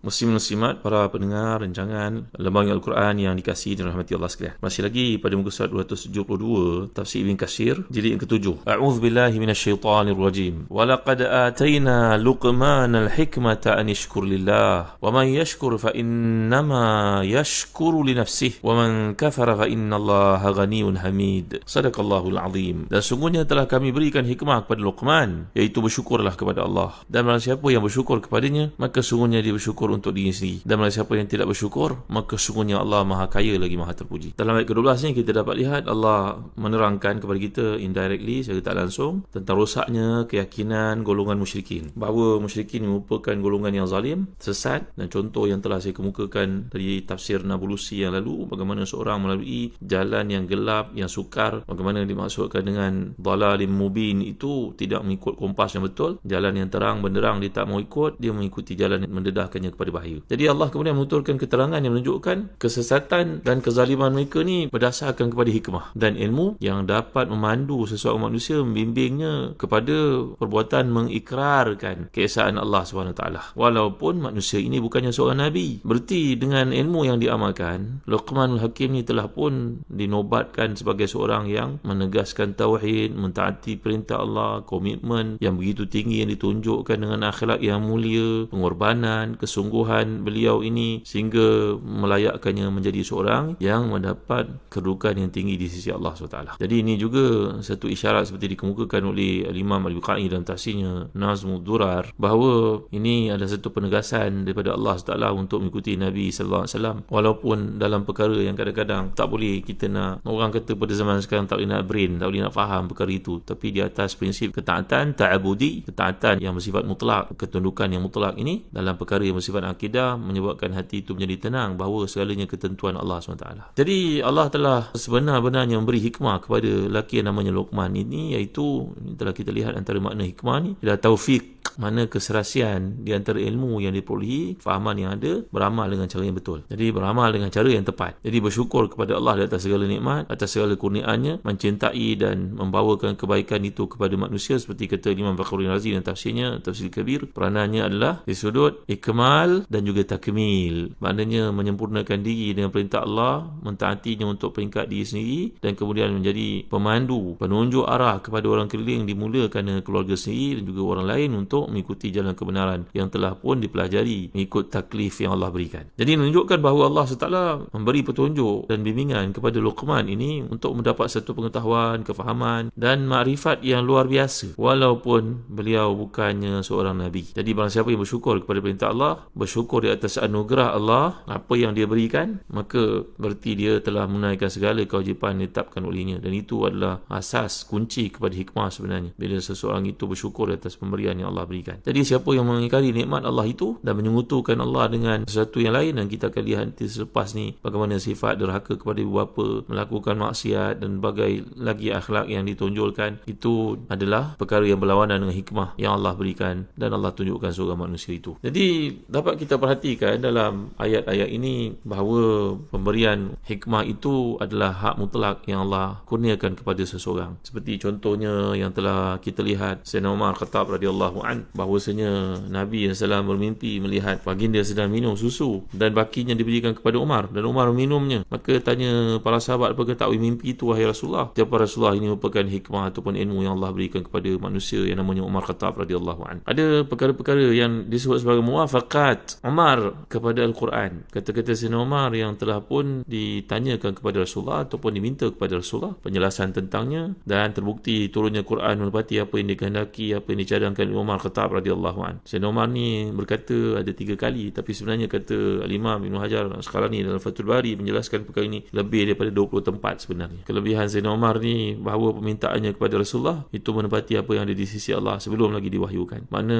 Muslim muslimat para pendengar rancangan Lembang Al-Quran yang dikasihi dan rahmati Allah sekalian. Masih lagi pada muka surat 272 tafsir Ibn Kasir jilid yang ketujuh. A'udzu billahi minasyaitonir rajim. Wa laqad atayna Luqman al-hikmata an yashkur lillah wa man yashkur fa innama yashkuru li nafsihi wa man kafara fa innallaha ghaniyyun hamid. Sadaqallahul azim. Dan sungguhnya telah kami berikan hikmah kepada Luqman iaitu bersyukurlah kepada Allah. Dan barang siapa yang bersyukur kepadanya maka sungguhnya dia bersyukur bersyukur untuk diri sendiri. Dan barang siapa yang tidak bersyukur maka sungguhnya Allah maha kaya lagi maha terpuji. Dalam ayat ke-12 ni kita dapat lihat Allah menerangkan kepada kita indirectly secara tak langsung tentang rosaknya keyakinan golongan musyrikin. Bahawa musyrikin merupakan golongan yang zalim sesat dan contoh yang telah saya kemukakan dari tafsir Nabulusi yang lalu bagaimana seorang melalui jalan yang gelap yang sukar bagaimana dimaksudkan dengan dalalim mubin itu tidak mengikut kompas yang betul. Jalan yang terang benderang dia tak mau ikut dia mengikuti jalan yang mendedahkannya kepada bahaya. Jadi Allah kemudian menuturkan keterangan yang menunjukkan kesesatan dan kezaliman mereka ni berdasarkan kepada hikmah dan ilmu yang dapat memandu sesuatu manusia membimbingnya kepada perbuatan mengikrarkan keesaan Allah SWT. Walaupun manusia ini bukannya seorang Nabi. Berarti dengan ilmu yang diamalkan, Luqmanul Hakim ni telah pun dinobatkan sebagai seorang yang menegaskan tauhid, mentaati perintah Allah, komitmen yang begitu tinggi yang ditunjukkan dengan akhlak yang mulia, pengorbanan, kesungguhan kesungguhan beliau ini sehingga melayakkannya menjadi seorang yang mendapat kedudukan yang tinggi di sisi Allah SWT. Jadi ini juga satu isyarat seperti dikemukakan oleh Imam Al-Bukhari dalam tafsirnya Nazmul Durar bahawa ini adalah satu penegasan daripada Allah SWT untuk mengikuti Nabi SAW walaupun dalam perkara yang kadang-kadang tak boleh kita nak orang kata pada zaman sekarang tak boleh nak brain tak boleh nak faham perkara itu tapi di atas prinsip ketaatan ta'abudi ketaatan yang bersifat mutlak ketundukan yang mutlak ini dalam perkara yang bersifat kehidupan akidah menyebabkan hati itu menjadi tenang bahawa segalanya ketentuan Allah SWT. Jadi Allah telah sebenar-benarnya memberi hikmah kepada lelaki yang namanya Luqman ini iaitu telah kita lihat antara makna hikmah ni adalah taufik mana keserasian di antara ilmu yang diperolehi, fahaman yang ada, beramal dengan cara yang betul. Jadi beramal dengan cara yang tepat. Jadi bersyukur kepada Allah di atas segala nikmat, atas segala kurniaannya, mencintai dan membawakan kebaikan itu kepada manusia seperti kata Imam Fakhruddin Razi dan tafsirnya, tafsir kabir. Peranannya adalah di sudut ikmal dan juga takmil. Maknanya menyempurnakan diri dengan perintah Allah, mentaatinya untuk peringkat diri sendiri dan kemudian menjadi pemandu, penunjuk arah kepada orang keliling dimulakan dengan keluarga sendiri dan juga orang lain untuk mengikuti jalan kebenaran yang telah pun dipelajari mengikut taklif yang Allah berikan. Jadi menunjukkan bahawa Allah SWT memberi petunjuk dan bimbingan kepada Luqman ini untuk mendapat satu pengetahuan, kefahaman dan makrifat yang luar biasa walaupun beliau bukannya seorang Nabi. Jadi barang siapa yang bersyukur kepada perintah Allah, bersyukur di atas anugerah Allah, apa yang dia berikan, maka berarti dia telah menunaikan segala kewajipan yang ditetapkan olehnya dan itu adalah asas kunci kepada hikmah sebenarnya. Bila seseorang itu bersyukur di atas pemberian yang Allah Allah berikan. Jadi siapa yang mengingkari nikmat Allah itu dan menyungutukan Allah dengan sesuatu yang lain dan kita akan lihat nanti selepas ni bagaimana sifat derhaka kepada ibu bapa, melakukan maksiat dan bagai lagi akhlak yang ditonjolkan itu adalah perkara yang berlawanan dengan hikmah yang Allah berikan dan Allah tunjukkan seorang manusia itu. Jadi dapat kita perhatikan dalam ayat-ayat ini bahawa pemberian hikmah itu adalah hak mutlak yang Allah kurniakan kepada seseorang. Seperti contohnya yang telah kita lihat Sayyidina Umar Khattab radhiyallahu Al-Quran bahawasanya Nabi SAW bermimpi melihat baginda sedang minum susu dan bakinya diberikan kepada Umar dan Umar minumnya maka tanya para sahabat apakah tak mimpi itu wahai Rasulullah siapa Rasulullah ini merupakan hikmah ataupun ilmu yang Allah berikan kepada manusia yang namanya Umar Khattab radhiyallahu an. Ada perkara-perkara yang disebut sebagai muwafaqat Umar kepada Al-Quran. Kata-kata Sayyidina Umar yang telah pun ditanyakan kepada Rasulullah ataupun diminta kepada Rasulullah penjelasan tentangnya dan terbukti turunnya Quran menepati apa yang dikehendaki, apa yang dicadangkan Umar Khattab radhiyallahu an. Sayyidina Umar ni berkata ada tiga kali tapi sebenarnya kata Al-Imam Ibn Hajar sekarang ni dalam Fathul Bari menjelaskan perkara ini lebih daripada 20 tempat sebenarnya. Kelebihan Sayyidina Umar ni bahawa permintaannya kepada Rasulullah itu menepati apa yang ada di sisi Allah sebelum lagi diwahyukan. Mana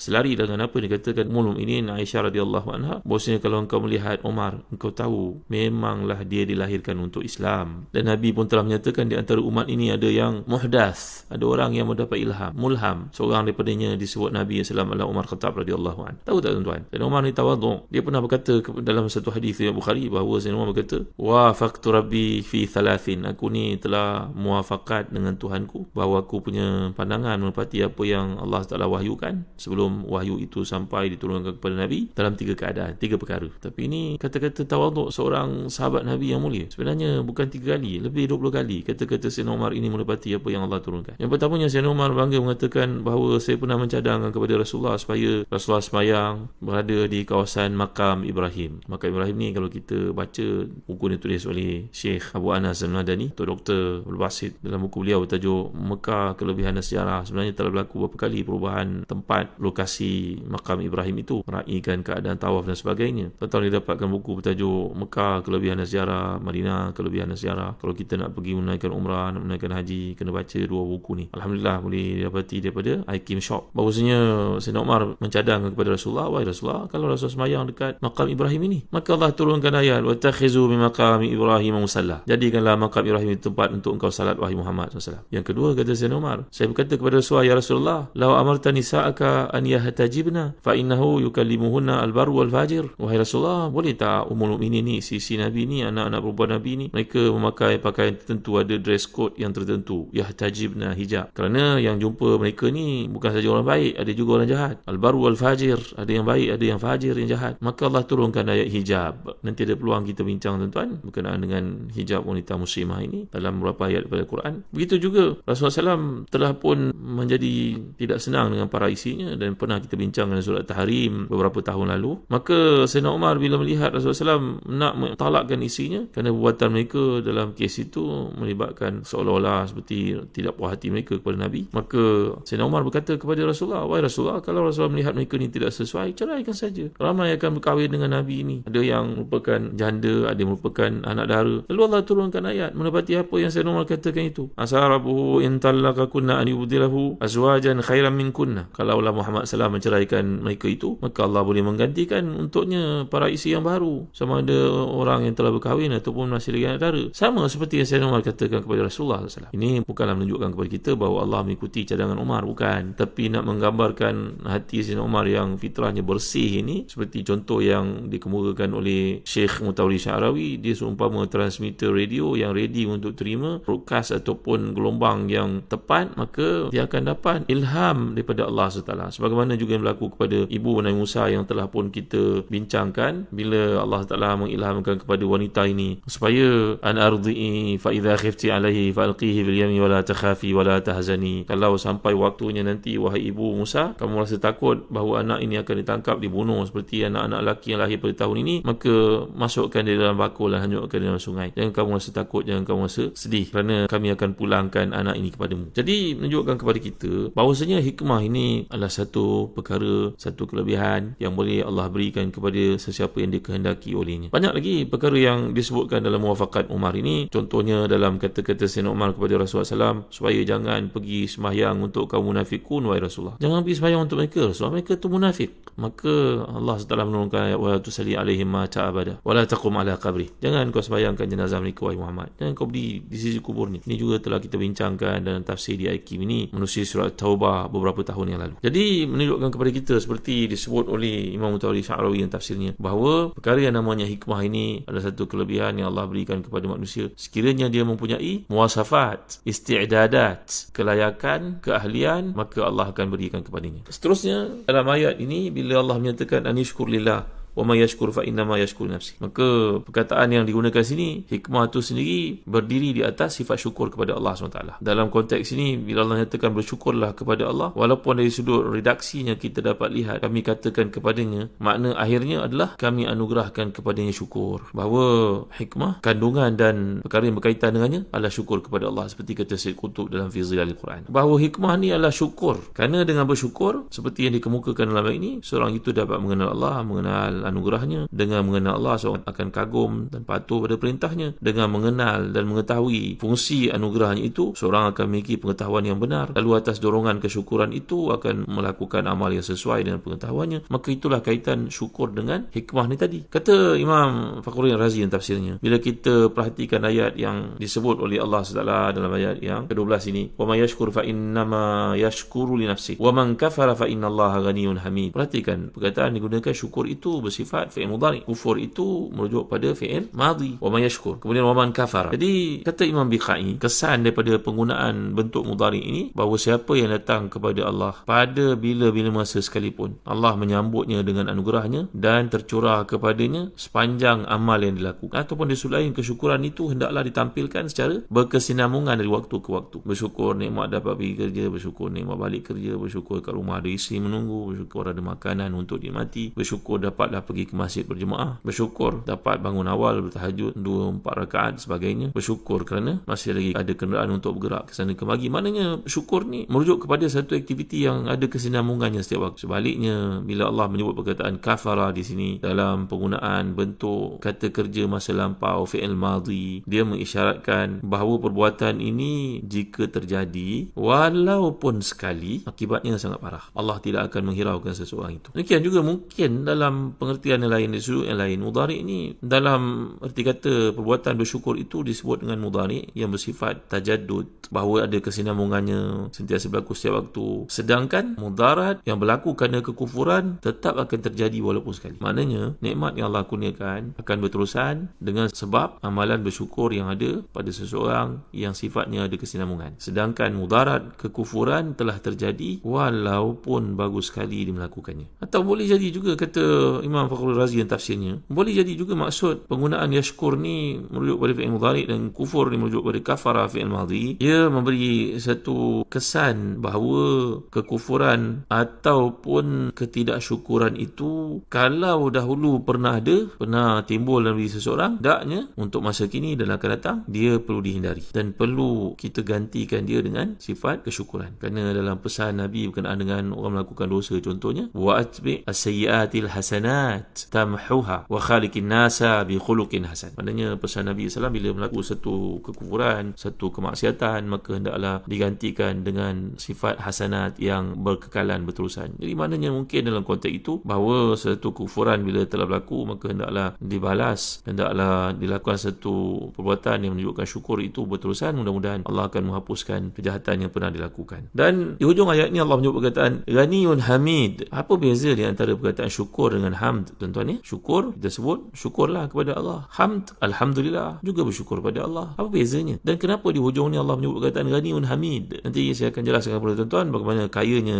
selari dengan apa dikatakan mulum ini Aisyah radhiyallahu anha bahwasanya kalau engkau melihat Umar engkau tahu memanglah dia dilahirkan untuk Islam dan Nabi pun telah menyatakan di antara umat ini ada yang muhdas ada orang yang mendapat ilham mulham seorang daripadanya disebut Nabi SAW adalah Umar Khattab radhiyallahu an. Tahu tak tuan-tuan? Dan Umar ni tawaduk dia pernah berkata dalam satu hadis yang Bukhari bahawa Sayyidina Umar berkata wa faqtu rabbi fi thalathin. Aku ni telah muafakat dengan Tuhanku bahawa aku punya pandangan menepati apa yang Allah Taala wahyukan sebelum wahyu itu sampai diturunkan kepada Nabi dalam tiga keadaan tiga perkara. Tapi ini kata-kata tawaduk seorang sahabat Nabi yang mulia. Sebenarnya bukan tiga kali lebih 20 kali kata-kata Sayyidina Umar ini menepati apa yang Allah turunkan. Yang pertamanya Sayyidina Umar bangga mengatakan bahawa saya pernah mencadangkan kepada Rasulullah supaya Rasulullah semayang berada di kawasan makam Ibrahim. Makam Ibrahim ni kalau kita baca buku ni tulis oleh Syekh Abu Anas Al-Madani Tok Dr. Al-Basit dalam buku beliau bertajuk Mekah Kelebihan dan Sejarah. Sebenarnya telah berlaku beberapa kali perubahan tempat lokasi makam Ibrahim itu meraihkan keadaan tawaf dan sebagainya. Tuan-tuan dapatkan buku bertajuk Mekah Kelebihan dan Sejarah Madinah Kelebihan dan Sejarah. Kalau kita nak pergi menunaikan umrah nak menunaikan haji kena baca dua buku ni. Alhamdulillah boleh dapati daripada Hakim Shop bahawasanya Sayyidina Umar mencadang kepada Rasulullah wahai Rasulullah kalau Rasul semayang dekat makam Ibrahim ini maka Allah turunkan ayat wa takhizu bi maqami Ibrahim musalla. Jadikanlah makam Ibrahim itu tempat untuk engkau salat wahai Muhammad SAW yang kedua kata Sayyidina Umar saya berkata kepada Rasulullah ya Rasulullah law amarta nisa'aka an yahtajibna fa innahu yukallimuhunna al-barru wal fajir wahai Rasulullah boleh tak umul mukminin ni sisi Nabi ni anak-anak perempuan Nabi ni mereka memakai pakaian tertentu ada dress code yang tertentu yahtajibna hijab. Kerana yang jumpa mereka ni bukan saja orang baik ada juga orang jahat. Al-barru wal fajir ada yang baik ada yang fajir yang jahat. Maka Allah turunkan ayat hijab. Nanti ada peluang kita bincang tuan-tuan berkenaan dengan hijab wanita muslimah ini dalam beberapa ayat daripada Quran. Begitu juga Rasulullah SAW telah pun menjadi tidak senang dengan para isinya dan pernah kita bincang dengan surat Tahrim beberapa tahun lalu. Maka Sayyidina Umar bila melihat Rasulullah SAW nak mentalakkan isinya kerana perbuatan mereka dalam kes itu melibatkan seolah-olah seperti tidak puas hati mereka kepada Nabi. Maka Sayyidina Umar berkata kepada Rasulullah wahai Rasulullah kalau Rasulullah melihat mereka ni tidak sesuai ceraikan saja. Ramai akan berkahwin dengan Nabi ini. Ada yang merupakan janda ada yang merupakan anak dara. Lalu Allah turunkan ayat menepati apa yang Sayyidina Umar katakan itu. Asarabuhu in talaqakunna an yubdilahu azwajan khairan minkunna. Kalau Allah Muhammad SAW menceraikan mereka itu maka Allah boleh menggantikan untuknya para isi yang baru. Sama ada orang yang telah berkahwin ataupun masih lagi anak dara. Sama seperti yang Sayyidina Umar katakan kepada Rasulullah SAW ini bukanlah menunjukkan kepada kita bahawa Allah mengikuti cadangan Umar bukan. Tapi nak menggambarkan hati Sayyidina Umar yang fitrahnya bersih ini seperti contoh yang dikemukakan oleh Syekh Mutawli Syarawi. Dia seumpama transmitter radio yang ready untuk terima broadcast ataupun gelombang yang tepat maka dia akan dapat ilham daripada Allah SWT sebagaimana juga yang berlaku kepada ibu Nabi Musa yang telah pun kita bincangkan bila Allah Taala mengilhamkan kepada wanita ini supaya an ardi'i fa idza khifti alaihi fa alqihi bil yami wala takhafi wala tahzani. Kalau sampai waktunya nanti wahai ibu Musa kamu rasa takut bahawa anak ini akan ditangkap dibunuh seperti anak-anak lelaki yang lahir pada tahun ini maka masukkan dia dalam bakul dan hanyutkan dia dalam sungai. Jangan kamu rasa takut jangan kamu rasa sedih kerana kami akan pulangkan anak ini kepadamu. Jadi menunjukkan kepada kita bahawasanya hikmah ini adalah satu perkara satu kelebihan yang boleh Allah berikan kepada sesiapa yang dikehendaki olehnya. Banyak lagi perkara yang disebutkan dalam muafakat Umar ini. Contohnya dalam kata-kata Sayyidina Umar kepada Rasulullah SAW supaya jangan pergi sembahyang untuk kaum munafikun wahai Rasulullah. Jangan pergi sembahyang untuk mereka. Rasulullah mereka itu munafik maka Allah SWT menurunkan ayat wa tusalli alaihim ma ta'abada wa la taqum ala qabri. Jangan kau sembahyangkan jenazah mereka wahai Muhammad. Jangan kau berdiri di sisi kuburnya ini juga telah kita bincangkan dalam tafsir di Aikim ini menusi surat Taubah beberapa tahun yang lalu. Jadi menunjukkan kepada kita seperti disebut oleh Imam Mutawali Sya'rawi yang tafsirnya bahawa perkara yang namanya hikmah ini adalah satu kelebihan yang Allah berikan kepada manusia. Sekiranya dia mempunyai muasafat isti'dadat kelayakan keahlian maka Allah akan berikan kepadanya. Seterusnya dalam ayat ini bila Allah menyatakan anishkur lillah wa may yashkur fa innama yashkur nafsi. Maka perkataan yang digunakan sini hikmah itu sendiri berdiri di atas sifat syukur kepada Allah SWT. Dalam konteks ini bila Allah nyatakan bersyukurlah kepada Allah walaupun dari sudut redaksinya kita dapat lihat kami katakan kepadanya makna akhirnya adalah kami anugerahkan kepadanya syukur. Bahawa hikmah kandungan dan perkara yang berkaitan dengannya adalah syukur kepada Allah seperti kata Syed Qutub dalam Fizil Al-Quran. Bahawa hikmah ni adalah syukur. Kerana dengan bersyukur seperti yang dikemukakan dalam ini seorang itu dapat mengenal Allah, mengenal anugerahnya dengan mengenal Allah seorang akan kagum dan patuh pada perintahnya. Dengan mengenal dan mengetahui fungsi anugerahnya itu seorang akan memiliki pengetahuan yang benar. Lalu atas dorongan kesyukuran itu akan melakukan amal yang sesuai dengan pengetahuannya. Maka itulah kaitan syukur dengan hikmah ni tadi. Kata Imam Fakhruddin Razi dalam tafsirnya bila kita perhatikan ayat yang disebut oleh Allah SWT dalam ayat yang ke-12 ini wa may yashkur fa innama yashkuru li nafsihi wa man kafara fa innallaha ghaniyyun hamid. Perhatikan perkataan digunakan syukur itu sifat fi'il mudhari. Kufur itu merujuk pada fi'il madhi. Wa man yashkur. Kemudian wa man kafara. Jadi kata imam bikai kesan daripada penggunaan bentuk mudhari ini bahawa siapa yang datang kepada Allah pada bila-bila masa sekalipun Allah menyambutnya dengan anugerahnya dan tercurah kepadanya sepanjang amal yang dilakukan. Ataupun disulain kesyukuran itu hendaklah ditampilkan secara berkesinambungan dari waktu ke waktu. Bersyukur nikmat dapat pergi kerja bersyukur nikmat balik kerja bersyukur kat rumah ada isteri menunggu bersyukur ada makanan untuk dinikmati bersyukur dapat dapatlah pergi ke masjid berjemaah bersyukur dapat bangun awal bertahajud dua empat rakaat sebagainya. Bersyukur kerana masih lagi ada kenderaan untuk bergerak ke sana kemari. Maknanya syukur ni merujuk kepada satu aktiviti yang ada kesinambungannya setiap waktu. Sebaliknya bila Allah menyebut perkataan kafara di sini dalam penggunaan bentuk kata kerja masa lampau fi'il madhi dia mengisyaratkan bahawa perbuatan ini jika terjadi walaupun sekali akibatnya sangat parah. Allah tidak akan menghiraukan seseorang itu. Demikian juga mungkin dalam pengertian yang lain di sudut yang lain. Mudhari ini dalam erti kata perbuatan bersyukur itu disebut dengan mudhari yang bersifat tajaddud bahawa ada kesinambungannya sentiasa berlaku setiap waktu. Sedangkan mudarat yang berlaku kerana kekufuran tetap akan terjadi walaupun sekali. Maknanya nikmat yang Allah kurniakan akan berterusan dengan sebab amalan bersyukur yang ada pada seseorang yang sifatnya ada kesinambungan. Sedangkan mudarat kekufuran telah terjadi walaupun bagus sekali dia melakukannya. Atau boleh jadi juga kata Imam Fakhrul Razi yang tafsirnya boleh jadi juga maksud penggunaan yashkur ni merujuk pada fi'il mudhari dan kufur ni merujuk pada kafara fi'il madhi. Ia memberi satu kesan bahawa kekufuran ataupun ketidaksyukuran itu kalau dahulu pernah ada pernah timbul dalam diri seseorang daknya untuk masa kini dan akan datang dia perlu dihindari dan perlu kita gantikan dia dengan sifat kesyukuran. Kerana dalam pesan Nabi berkenaan dengan orang melakukan dosa contohnya wa atbi as-sayyiatil hasanat tamhuha wa khaliqin nasa bi khuluqin hasan maknanya pesan Nabi SAW bila melakukan satu kekufuran satu kemaksiatan maka hendaklah digantikan dengan sifat hasanat yang berkekalan berterusan. Jadi maknanya mungkin dalam konteks itu bahawa satu kufuran bila telah berlaku maka hendaklah dibalas, hendaklah dilakukan satu perbuatan yang menunjukkan syukur itu berterusan. Mudah-mudahan Allah akan menghapuskan kejahatan yang pernah dilakukan. Dan di hujung ayat ini Allah menyebut perkataan Ghaniyun Hamid. Apa beza di antara perkataan syukur dengan hamd? Tuan-tuan ya, syukur kita sebut syukurlah kepada Allah. Hamd Alhamdulillah juga bersyukur kepada Allah. Apa bezanya? Dan kenapa di hujung ni Allah menyebut perkataan Ghaniyun Hamid? Nanti saya akan jelaskan kepada tuan-tuan bagaimana kayanya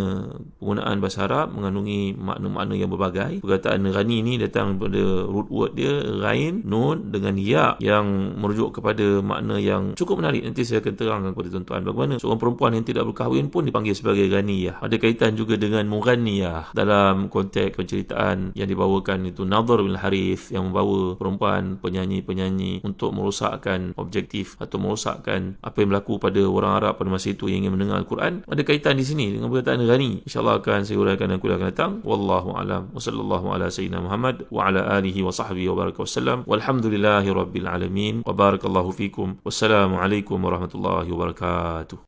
penggunaan bahasa Arab mengandungi makna-makna yang berbagai. Perkataan Ghani ni datang daripada root word dia Ghain, Nun dengan Ya yang merujuk kepada makna yang cukup menarik. Nanti saya akan terangkan kepada tuan-tuan bagaimana seorang perempuan yang tidak berkahwin pun dipanggil sebagai Ghaniyah. Ada kaitan juga dengan Mughaniyah dalam konteks penceritaan yang dibawakan itu. Nadhr bin Harith yang membawa perempuan penyanyi-penyanyi untuk merosakkan objektif atau merosakkan apa yang berlaku pada orang Arab pada masa itu yang ingin mendengar Al-Quran. Ada kaitan di sini dengan perkataan Ghani. insyaAllah akan saya uraikan dan kuliah akan datang. Wallahu alam. Wa sallallahu ala sayyidina Muhammad wa ala alihi wa sahbihi wa baraka wassalam. Walhamdulillahi rabbil alamin. Wa barakallahu fikum. Wassalamualaikum warahmatullahi wabarakatuh